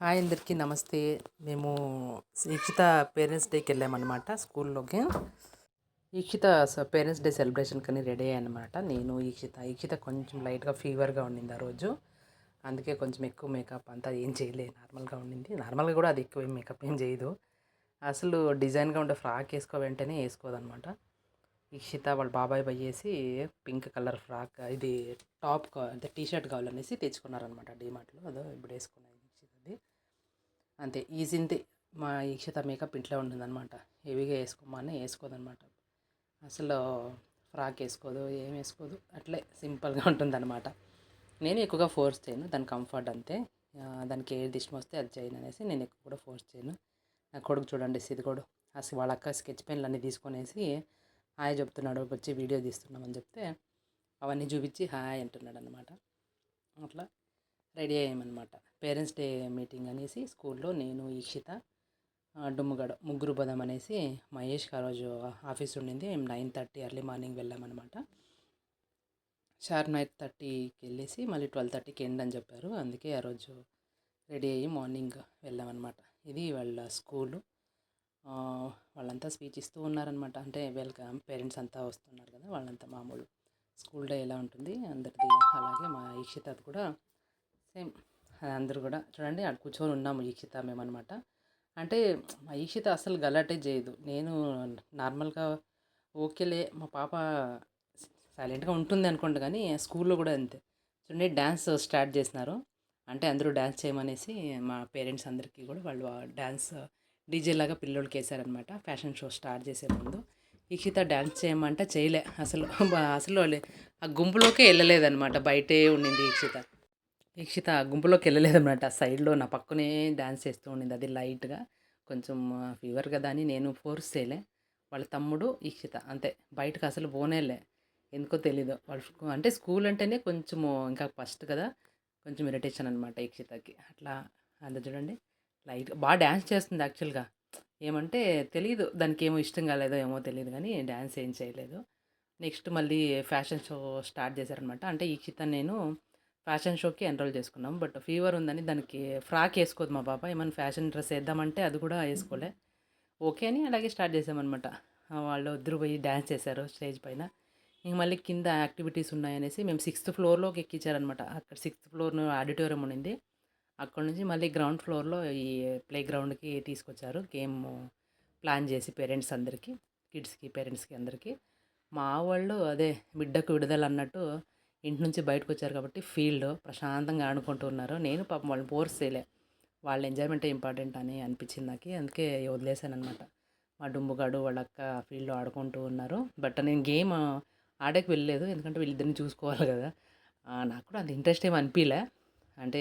Hi అందరికీ నమస్తే. మేము ఈక్షిత పేరెంట్స్ డేకి వెళ్ళామన్నమాట స్కూల్లోకి. ఈక్షిత పేరెంట్స్ డే సెలబ్రేషన్ కని రెడీ అయ్యానమాట నేను ఈక్షిత ఈక్షిత కొంచెం లైట్గా ఫీవర్గా ఉండింది ఆ రోజు. అందుకే కొంచెం ఎక్కువ మేకప్ అంతా ఏం చేయలే నార్మల్గా ఉండింది. నార్మల్గా కూడా అది ఎక్కువ మేకప్ ఏం చేయదు. అసలు డిజైన్గా ఉండే ఫ్రాక్ వేసుకో వెంటనే వేసుకోదనమాట ఈక్షిత వాళ్ళ బాబాయ్ పోయేసి పింక్ కలర్ ఫ్రాక్ ఇది టాప్ అంటే టీ షర్ట్ కావాలనేసి తెచ్చుకున్నారనమాట డీమార్ట్లో. అదో ఇప్పుడు వేసుకున్నాను అంతే ఈజీంది మా ఈక్షిత మేకప్ ఇంట్లో ఉంటుందన్నమాట. హెవీగా వేసుకోమని వేసుకోదన్నమాట. అసలు ఫ్రాక్ వేసుకోదు ఏం వేసుకోదు అట్లే సింపుల్గా ఉంటుందన్నమాట. నేను ఎక్కువగా ఫోర్స్ చేయను దాని కంఫర్ట్ అంతే. దానికి ఏ ఇష్టం వస్తే అది చేయను అనేసి నేను ఎక్కువ కూడా ఫోర్స్ చేయను. నా కొడుకు చూడండి సిదిగోడు అసలు వాళ్ళ అక్క స్కెచ్ పెన్లు అన్నీ తీసుకొనేసి హాయ్ చెప్తున్నాడు వచ్చి వీడియో తీస్తున్నామని చెప్తే అవన్నీ చూపించి హాయ్ అంటున్నాడు అనమాట అట్లా. రెడీ అయ్యామన్నమాట. పేరెంట్స్ డే మీటింగ్ అనేసి స్కూల్లో నేను ఈక్షిత డుమ్ముగడ ముగ్గురు పదం అనేసి మహేష్కి ఆ రోజు ఆఫీస్ ఉండింది. మేము నైన్ థర్టీ ఎర్లీ మార్నింగ్ వెళ్ళామన్నమాట. షార్ప్ నైన్ థర్టీకి వెళ్ళేసి మళ్ళీ ట్వెల్వ్ థర్టీకి ఎండ్ అని చెప్పారు. అందుకే ఆ రోజు రెడీ అయ్యి మార్నింగ్ వెళ్ళామన్నమాట. ఇది వాళ్ళ స్కూలు. వాళ్ళంతా స్పీచ్ ఇస్తూ ఉన్నారనమాట అంటే వెల్కమ్ పేరెంట్స్ అంతా వస్తున్నారు కదా వాళ్ళంతా మామూలు. స్కూల్ డే ఎలా ఉంటుంది? అందరిది అలాగే మా ఈక్షితది కూడా సేమ్. అందరూ కూడా చూడండి అక్కడ కూర్చొని ఉన్నాము ఈక్షిత మేమనమాట అంటే మా ఈక్షిత అసలు గలాటే చేయదు. నేను నార్మల్గా ఓకేలే మా పాప సైలెంట్గా ఉంటుంది అనుకోండి కానీ స్కూల్లో కూడా అంతే. చూడండి డ్యాన్స్ స్టార్ట్ చేసినారు. అంటే అందరూ డ్యాన్స్ చేయమనేసి మా పేరెంట్స్ అందరికీ కూడా వాళ్ళు డ్యాన్స్ డీజే లాగా పిల్లోళ్ళకి వేసారనమాట ఫ్యాషన్ షో స్టార్ట్ చేసే ముందు. ఈక్షిత డ్యాన్స్ చేయమంటే చేయలే. అసలు అసలు ఆ గుంపులోకే వెళ్ళలేదనమాట బయటే ఉండింది ఈక్షిత. ఈక్షిత గుంపులోకి వెళ్ళలేదన్నమాట సైడ్లో నా పక్కనే డ్యాన్స్ చేస్తూ ఉండింది. అది లైట్గా కొంచెం ఫీవర్ కదా అని నేను ఫోర్స్ చేయలే. వాళ్ళ తమ్ముడు ఈక్షిత అంతే. బయటకు అసలు పోనేలే. ఎందుకో తెలీదు. వాళ్ళు అంటే స్కూల్ అంటేనే కొంచెము ఇంకా ఫస్ట్ కదా కొంచెం ఇరిటేషన్ అనమాట ఈక్షితకి అట్లా అంత చూడండి. లైట్ బాగా డ్యాన్స్ చేస్తుంది యాక్చువల్గా. ఏమంటే తెలియదు దానికి ఏమో ఇష్టం కాలేదో ఏమో తెలియదు కానీ డ్యాన్స్ ఏం చేయలేదు. నెక్స్ట్ మళ్ళీ ఫ్యాషన్ షో స్టార్ట్ చేశారనమాట. అంటే ఈక్షిత నేను ఫ్యాషన్ షోకి ఎన్రోల్ చేసుకున్నాం. బట్ ఫీవర్ ఉందని దానికి ఫ్రాక్ వేసుకోదు మా పాప. ఏమైనా ఫ్యాషన్ డ్రెస్ వేద్దామంటే అది కూడా వేసుకోలే. ఓకే అని అలాగే స్టార్ట్ చేసామన్నమాట. వాళ్ళు ఇద్దరు పోయి డ్యాన్స్ చేశారు స్టేజ్ పైన. ఇంక మళ్ళీ కింద యాక్టివిటీస్ ఉన్నాయనేసి మేము సిక్స్త్ ఫ్లోర్లోకి ఎక్కించారనమాట అక్కడ సిక్స్త్ ఫ్లోర్ ఆడిటోరియం ఉండింది. అక్కడ నుంచి మళ్ళీ గ్రౌండ్ ఫ్లోర్లో ఈ ప్లే గ్రౌండ్కి తీసుకొచ్చారు. గేమ్ ప్లాన్ చేసి పేరెంట్స్ అందరికీ కిడ్స్కి పేరెంట్స్కి అందరికీ. మా వాళ్ళు అదే బిడ్డకు విడుదల అన్నట్టు ఇంటి నుంచి బయటకు వచ్చారు కాబట్టి ఫీల్డ్ ప్రశాంతంగా ఆడుకుంటూ ఉన్నారు. నేను పాపం వాళ్ళని ఫోర్స్ చేయలే. వాళ్ళ ఎంజాయ్మెంటే ఇంపార్టెంట్ అని అనిపించింది నాకు. అందుకే వదిలేసాను అనమాట మా డుంబుగాడు వాళ్ళ అక్క ఫీల్డ్లో ఆడుకుంటూ ఉన్నారు. బట్ నేను గేమ్ ఆడేకి వెళ్ళలేదు. ఎందుకంటే వీళ్ళిద్దరిని చూసుకోవాలి కదా. నాకు కూడా అంత ఇంట్రెస్ట్ ఏమి అనిపించలే అంటే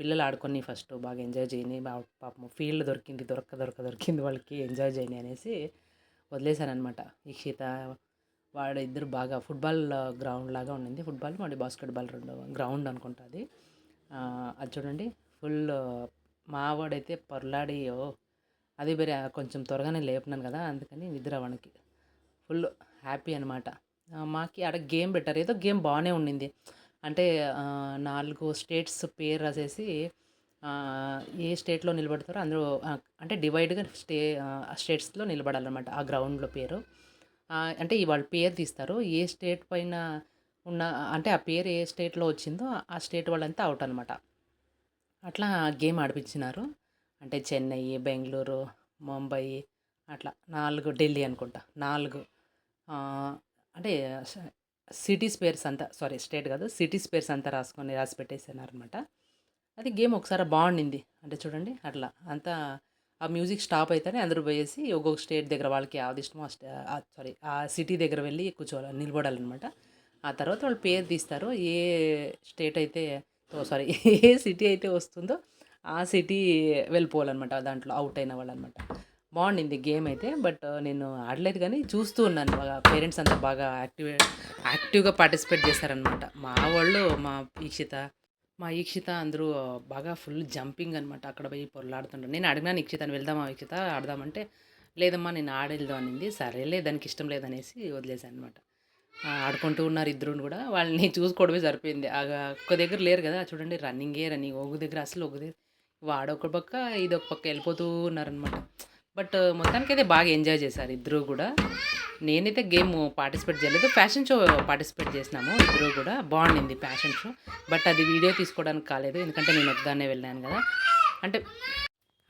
పిల్లలు ఆడుకొని ఫస్ట్ బాగా ఎంజాయ్ చేయని పాపం ఫీల్డ్ దొరికింది దొరక్క దొరక దొరికింది వాళ్ళకి ఎంజాయ్ చేయని అనేసి వదిలేశాను అనమాట ఈక్షిత వాడు ఇద్దరు బాగా ఫుట్బాల్ గ్రౌండ్ లాగా ఉండింది. ఫుట్బాల్ మరి బాస్కెట్బాల్ రెండు గ్రౌండ్ అనుకుంటా అది. అది చూడండి. ఫుల్ మావాడైతే పొరలాడి ఓ అది వేరే కొంచెం త్వరగానే లేపినాను కదా అందుకని నిద్ర వానికి. ఫుల్ హ్యాపీ అనమాట మాకి ఆడ గేమ్ పెట్టారు. ఏదో గేమ్ బాగానే ఉండింది. అంటే నాలుగు స్టేట్స్ పేరు రాసేసి ఏ స్టేట్లో నిలబడతారో అందరూ అంటే డివైడ్గా స్టే స్టేట్స్లో నిలబడాలన్నమాట ఆ గ్రౌండ్లో పేరు. అంటే వాళ్ళు వాళ్ళ పేరు తీస్తారు. ఏ స్టేట్ పైన ఉన్న అంటే ఆ పేరు ఏ స్టేట్లో వచ్చిందో ఆ స్టేట్ వాళ్ళంతా అవుట్ అనమాట. అట్లా గేమ్ ఆడిపించినారు. అంటే చెన్నై బెంగళూరు ముంబై అట్లా నాలుగు ఢిల్లీ అనుకుంటా. నాలుగు. అంటే సిటీస్ పేర్స్ అంతా సారీ స్టేట్ కాదు సిటీస్ పేర్స్ అంతా రాసుకొని రాసి పెట్టేసినారనమాట అది గేమ్ ఒకసారి బాగుండింది. అంటే చూడండి అట్లా అంతా ఆ మ్యూజిక్ స్టాప్ అయితేనే అందరూ పోయేసి ఒక్కొక్క స్టేట్ దగ్గర వాళ్ళకి యావది ఇష్టమో ఆ స్టే సారీ ఆ సిటీ దగ్గర వెళ్ళి కూర్చోవాలి నిలబడాలన్నమాట. ఆ తర్వాత వాళ్ళు పేరు తీస్తారు. ఏ స్టేట్ అయితే సారీ ఏ సిటీ అయితే వస్తుందో ఆ సిటీ వెళ్ళిపోవాలన్నమాట దాంట్లో అవుట్ అయిన వాళ్ళు అనమాట బాగుండింది గేమ్ అయితే బట్ నేను ఆడలేదు కానీ చూస్తూ ఉన్నాను. బాగా పేరెంట్స్ అంతా బాగా యాక్టివ్ యాక్టివ్గా పార్టిసిపేట్ చేశారనమాట మా వాళ్ళు మా ఈక్షిత మా ఈక్షిత అందరూ బాగా ఫుల్ జంపింగ్ అనమాట అక్కడ పోయి పొరలాడుతుంటారు నేను అడిగినాను ఈక్షితని వెళ్దామా ఈక్షిత? ఆడదామంటే? లేదమ్మా నేను ఆడేద్దాం అనింది. సరేలే దానికి ఇష్టం లేదనేసి వదిలేశాను అనమాట ఆడుకుంటూ ఉన్నారు ఇద్దరు కూడా. వాళ్ళని చూసుకోవడమే సరిపోయింది. ఆ ఒక్క దగ్గర లేరు కదా. చూడండి రన్నింగే రన్నింగ్. ఒక దగ్గర అసలు ఒక దగ్గర. వాడొక పక్క ఇది ఒక పక్క వెళ్ళిపోతూ ఉన్నారనమాట బట్ మొత్తానికి అయితే బాగా ఎంజాయ్ చేశారు ఇద్దరు కూడా. నేనైతే గేమ్ పార్టిసిపేట్ చేయలేదు. ఫ్యాషన్ షో పార్టిసిపేట్ చేసినాము ఇద్దరు కూడా. బాగుండింది ఫ్యాషన్ షో. బట్ అది వీడియో తీసుకోవడానికి కాలేదు. ఎందుకంటే నేను ఒక్కదాన్నే వెళ్ళాను కదా. అంటే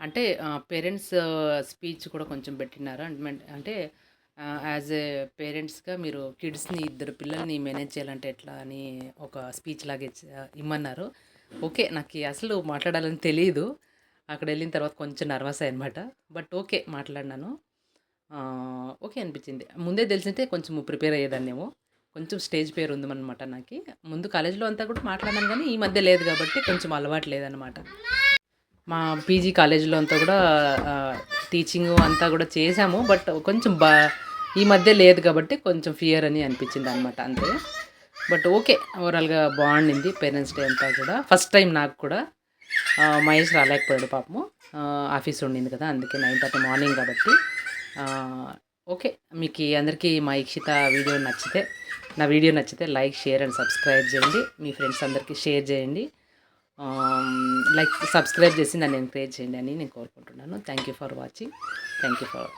అంటే పేరెంట్స్ స్పీచ్ కూడా కొంచెం పెట్టినారు. అంటే అంటే యాజ్ ఏ పేరెంట్స్గా మీరు కిడ్స్ని ఇద్దరు పిల్లల్ని మేనేజ్ చేయాలంటే ఎట్లా అని ఒక స్పీచ్ లాగా ఇమ్మన్నారు. ఓకే నాకు అసలు మాట్లాడాలని తెలియదు అక్కడ వెళ్ళిన తర్వాత కొంచెం నర్వస్ అయ్యనమాట బట్ ఓకే మాట్లాడినాను. ఓకే అనిపించింది. ముందే తెలిసింటే కొంచెం ప్రిపేర్ అయ్యేదాన్నేమో. కొంచెం స్టేజ్ పేరు ఉందన్నమాట నాకు. ముందు కాలేజ్లో అంతా కూడా మాట్లాడాను కానీ ఈ మధ్య లేదు కాబట్టి కొంచెం అలవాటు లేదనమాట మా పీజీ కాలేజీలో అంతా కూడా టీచింగ్ అంతా కూడా చేశాము. బట్ కొంచెం బా ఈ మధ్య లేదు కాబట్టి కొంచెం ఫియర్ అని అనిపించింది అనమాట అంతే. బట్ ఓకే ఓవరాల్గా బాగుండింది పేరెంట్స్ డే అంతా కూడా. ఫస్ట్ టైం నాకు కూడా మహేష్ రాలేకపోయాడు పాపము. ఆఫీస్ ఉండింది కదా అందుకే నైన్ థర్టీ మార్నింగ్ కాబట్టి. ఓకే. మీకు అందరికీ మా ఇక్షిత వీడియో నచ్చితే నా వీడియో నచ్చితే లైక్ షేర్ అండ్ సబ్స్క్రైబ్ చేయండి. మీ ఫ్రెండ్స్ అందరికీ షేర్ చేయండి. లైక్ సబ్స్క్రైబ్ చేసి నన్ను ఎంకరేజ్ చేయండి అని నేను కోరుకుంటున్నాను. Thank you for watching. Thank you for